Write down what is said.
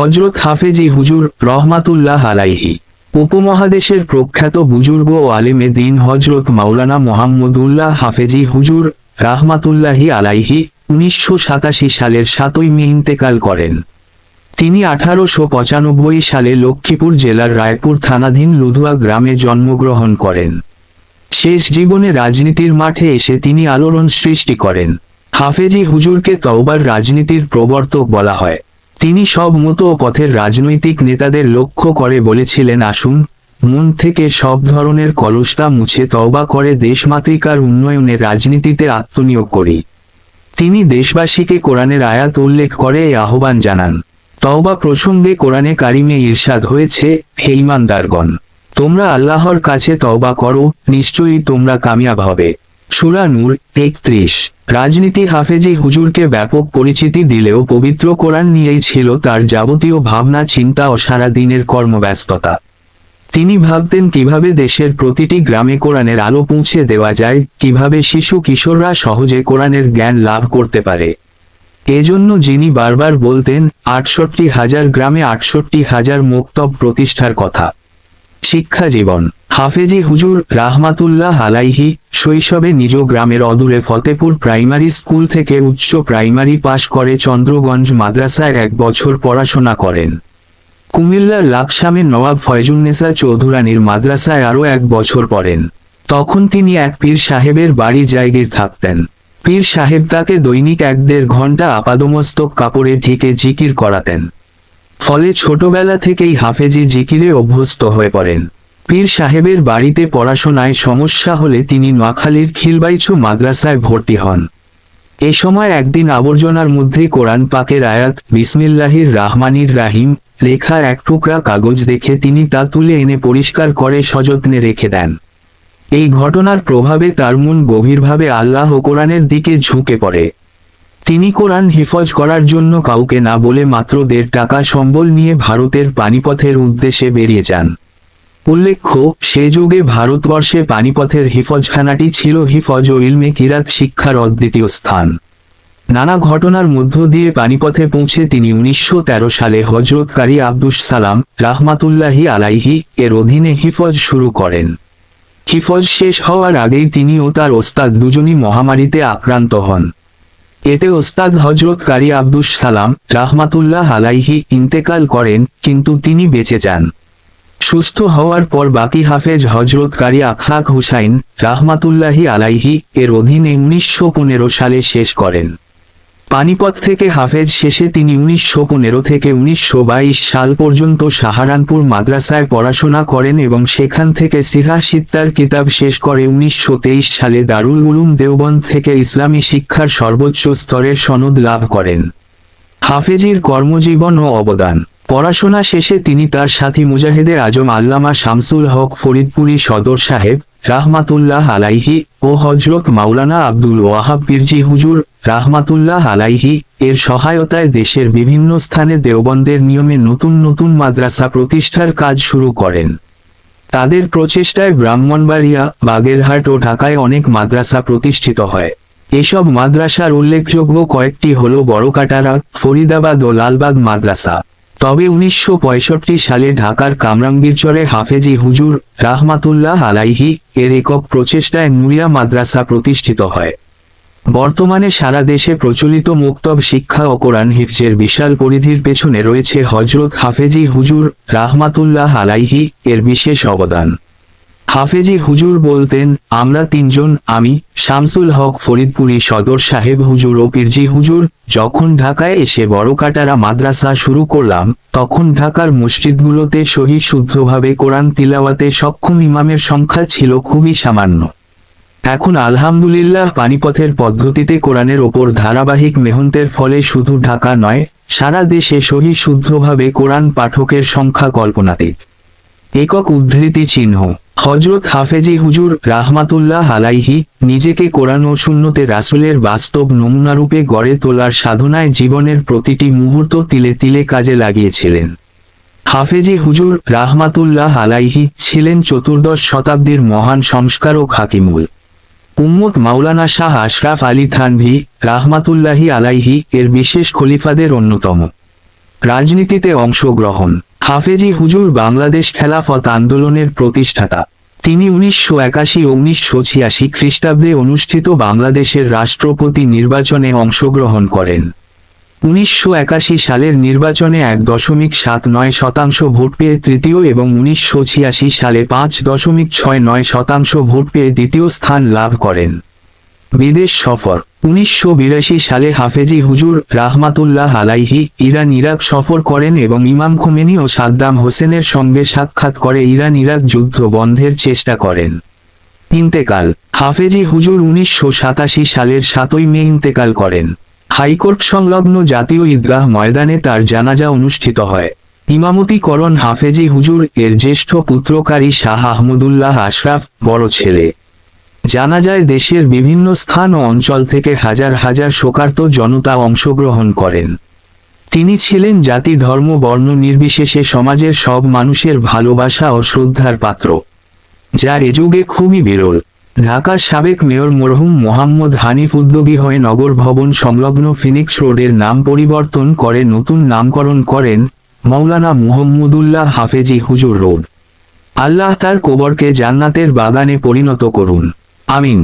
হজরত হাফেজি হুজুর রহমাতুল্লাহ আলাইহি, উপমহাদেশের প্রখ্যাত বুজুর্গ ও আলেমে দিন হজরত মাওলানা মোহাম্মদুল্লাহ হাফেজি হুজুর রাহমাতুল্লাহি আলাইহি উনিশশো সাতাশি সালের সাতই মে ইন্তেকাল করেন। তিনি আঠারোশো পঁচানব্বই সালে লক্ষ্মীপুর জেলার রায়পুর থানাধীন লুধুয়া গ্রামে জন্মগ্রহণ করেন। শেষ জীবনে রাজনীতির মাঠে এসে তিনি আলোড়ন সৃষ্টি করেন। হাফেজি হুজুরকে তওবার রাজনীতির প্রবর্তক বলা হয়। তিনি সব মতো পথের রাজনৈতিক নেতাদের লক্ষ্য করে বলেছিলেন, আসুন, মন থেকে সব ধরনের কলসতা মুছে তওবা করে দেশমাতৃকার উন্নয়নে রাজনীতিতে আত্মনিয়োগ করি। তিনি দেশবাসীকে কোরআনের আয়াত উল্লেখ করে এই আহ্বান জানান। তওবা প্রসঙ্গে কোরআনে কারিমে ইরশাদ হয়েছে, হে ইমানদারগণ, তোমরা আল্লাহর কাছে তওবা করো, নিশ্চয়ই তোমরা কামিয়াব হবে। সুরা নূর একত্রিশ। রাজনীতি হাফেজি হুজুরকে ব্যাপক পরিচিতি দিলেও পবিত্র কোরআন নিয়েই ছিল তার যাবতীয় ভাবনা, চিন্তা ও সারা দিনের কর্মব্যস্ততা। তিনি ভাবতেন কীভাবে দেশের প্রতিটি গ্রামে কোরআনের আলো পৌঁছে দেওয়া যায়, কীভাবে শিশু কিশোররা সহজে কোরআনের জ্ঞান লাভ করতে পারে। এজন্য যিনি বারবার বলতেন, আটষট্টি হাজার গ্রামে আটষট্টি হাজার মুক্তব প্রতিষ্ঠার কথা। শিক্ষা জীবন। হাফেজি হুজুর রাহমাতুল্লাহ আলাইহি শৈশবে নিজ গ্রামের অদূরে ফতেপুর প্রাইমারি স্কুল থেকে উচ্চ প্রাইমারি পাশ করে চন্দ্রগঞ্জ মাদ্রাসায় এক বছর পড়াশোনা করেন। কুমিল্লার লাকসামে নবাব ফয়জুন্নেসা চৌধুরানীর মাদ্রাসায় আরও এক বছর পড়েন। তখন তিনি এক পীর সাহেবের বাড়ি জায়গির থাকতেন। পীর সাহেব তাকে দৈনিক এক দেড় ঘণ্টা আপাদমস্তক কাপড়ে ঢেকে জিকির করাতেন। ফলে ছোটবেলা থেকেই হাফেজি জিকিরে অভ্যস্ত হয়ে পড়েন। পীর সাহেবের বাড়িতে পড়াশোনায় সমস্যা হলে তিনি নোয়াখালীর খিলবাইছু মাদ্রাসায় ভর্তি হন। এ সময় একদিন আবর্জনার মধ্যে কোরআন পাকের আয়াত, বিসমিল্লাহির রাহমানির রাহিম, লেখা এক টুকরা কাগজ দেখে তিনি তা তুলে এনে পরিষ্কার করে সযত্নে রেখে দেন। এই ঘটনার প্রভাবে তার মন গভীরভাবে আল্লাহ কোরআনের দিকে ঝুঁকে পড়ে। তিনি কোরআন হিফজ করার জন্য কাউকে না বলে মাত্র দেড় টাকা সম্বল নিয়ে ভারতের পানিপথের উদ্দেশ্যে বেরিয়ে যান। উল্লেখ্য, সে যুগে ভারতবর্ষে পানিপথের হিফজখানাটি ছিল হিফজ ও ইলমে কিরাত শিক্ষার অদ্বিতীয় স্থান। নানা ঘটনার মধ্য দিয়ে পানিপথে পৌঁছে তিনি উনিশশো তেরো সালে হজরতকারী আব্দুস সালাম রাহমাতুল্লাহি আলাইহি এর অধীনে হিফজ শুরু করেন। হিফজ শেষ হওয়ার আগেই তিনি ও তার ওস্তাদ দুজনই মহামারীতে আক্রান্ত হন। এতে ওস্তাদ হজরত কারি আব্দুস সালাম রাহমাতুল্লাহ আলাইহি ইন্তেকাল করেন, কিন্তু তিনি বেঁচে যান। সুস্থ হওয়ার পর বাকি হাফেজ হজরত কারি আখলাক হুসাইন রাহমাতুল্লাহি আলাইহি এর অধীনে উনিশশো পনেরো সালে শেষ করেন। পানিপথ থেকে হাফেজ শেষে তিনি উনিশশো পনেরো থেকে উনিশশো বাইশ সাল পর্যন্ত সাহারানপুর মাদ্রাসায় পড়াশোনা করেন এবং সেখান থেকে সিহা সিত্তার কিতাব শেষ করে উনিশশো তেইশ সালে দারুল উলুম দেওবন্দ থেকে ইসলামী শিক্ষার সর্বোচ্চ স্তরের সনদ লাভ করেন। হাফেজির কর্মজীবন ও অবদান। পড়াশোনা শেষে তিনি তার সাথী মুজাহিদে আজম আল্লামা শামসুল হক ফরিদপুরি সদর সাহেব রাহমাতুল্লাহ আলাইহি ও হজরত মাওলানা আব্দুল ওয়াহাব পীরজি হুজুর, রাহমাতুল্লাহ আলাইহি এর সহায়তায় দেশের বিভিন্ন স্থানে দেওবন্দের নিয়মে নতুন নতুন মাদ্রাসা প্রতিষ্ঠার কাজ শুরু করেন। তাদের প্রচেষ্টায় ব্রাহ্মণবাড়িয়া, বাগেরহাট ও ঢাকায় অনেক মাদ্রাসা প্রতিষ্ঠিত হয়। এসব মাদ্রাসার উল্লেখযোগ্য কয়েকটি হল বড়কাটারা, ফরিদাবাদ ও লালবাগ মাদ্রাসা। তবে উনিশশো পঁয়ষট্টি সালে ঢাকার কামরাঙ্গীরচরে হাফেজি হুজুর রাহমাতুল্লাহ আলাইহি এর একক প্রচেষ্টায় নুরিয়া মাদ্রাসা প্রতিষ্ঠিত হয়। বর্তমানে সারা দেশে প্রচলিত মুক্তব শিক্ষা ও কোরআন হিফজের বিশাল পরিধির পেছনে রয়েছে হজরত হাফেজি হুজুর রাহমাতুল্লাহ আলাইহি এর বিশেষ অবদান। হাফেজি হুজুর বলতেন, আমরা তিনজন, আমি, শামসুল হক ফরিদপুরি সদর সাহেব হুজুর ও পিরজি হুজুর, যখন ঢাকায় এসে বড়কাটারা মাদ্রাসা শুরু করলাম, তখন ঢাকার মসজিদগুলোতে সহি শুদ্ধভাবে কোরআন তিলাওয়াতে সক্ষম ইমামের সংখ্যা ছিল খুবই সামান্য। এখন আলহামদুলিল্লাহ পানিপথের পদ্ধতিতে কোরআনের ওপর ধারাবাহিক মেহন্তের ফলে শুধু ঢাকা নয়, সারা দেশে সহি শুদ্ধভাবে কোরআন পাঠকের সংখ্যা কল্পনাতীত। একক উদ্ধৃতি চিহ্ন। হজরত হাফেজি হুজুর রাহমাতুল্লাহ আলাইহি নিজেকে কোরআন ও শূন্যতে রাসুলের বাস্তব নমুনারূপে গড়ে তোলার সাধনায় জীবনের প্রতিটি মুহূর্ত তিলে তিলে কাজে লাগিয়েছিলেন। হাফেজি হুজুর রাহমাতুল্লাহ আলাইহি ছিলেন চতুর্দশ শতাব্দীর মহান সংস্কারক হাকিমুল। উম্মত মাওলানা শাহ আশরাফ আলী থানভি রাহমাতুল্লাহি আলাইহি এর বিশেষ খলিফাদের অন্যতম। রাজনীতিতে অংশগ্রহণ। হাফেজি হুজুর বাংলাদেশ খেলাফত আন্দোলনের প্রতিষ্ঠাতা। তিনি উনিশশো একাশি ও উনিশশো ছিয়াশি খ্রিস্টাব্দে অনুষ্ঠিত বাংলাদেশের রাষ্ট্রপতি নির্বাচনে অংশগ্রহণ করেন। উনিশশো একাশি সালের নির্বাচনে এক দশমিক সাত নয় শতাংশ ভোট পেয়ে তৃতীয় এবং উনিশশো ছিয়াশি সালে পাঁচ দশমিক ছয় নয় শতাংশ ভোট পেয়ে দ্বিতীয় স্থান লাভ করেন। বিদেশ সফর উনিশশো বিরাশি সালে হাফেজি হুজুর রাহমাতুল্লাহ আলাইহি ইরান ইরাক সফর করেন এবং ইমাম খোমেনি ও সাদ্দাম হোসেনের সঙ্গে সাক্ষাৎ করে ইরান ইরাক যুদ্ধ বন্ধের চেষ্টা করেন। ইন্তেকাল। হাফেজি হুজুর উনিশশো সাতাশি সালের সাতই মে ইন্তেকাল করেন। হাইকোর্ট সংলগ্ন জাতীয় ঈদগাহ ময়দানে তার জানাজা অনুষ্ঠিত হয়। ইমামতি করণ হাফেজি হুজুর এর জ্যেষ্ঠ পুত্রকারী শাহ আহমদুল্লাহ আশরাফ বড় ছেলে। জানা যায় দেশের বিভিন্ন স্থান ও অঞ্চল থেকে হাজার হাজার শোকার্ত জনতা অংশগ্রহণ করেন। তিনি ছিলেন জাতি, ধর্ম, বর্ণ নির্বিশেষে সমাজের সব মানুষের ভালোবাসা ও শ্রদ্ধার পাত্র। যা এ যুগে খুবই বিরল। ঢাকার সাবেক মেয়র মরহুম মোহাম্মদ হানিফ উদ্যোগী হয়ে নগর ভবন সংলগ্ন ফিনিক্স রোডের নাম পরিবর্তন করে নতুন নামকরণ করেন মৌলানা মুহম্মদুল্লাহ হাফেজি হুজুর রোড। আল্লাহ তার কোবরকে জান্নাতের বাগানে পরিণত করুন। আমিন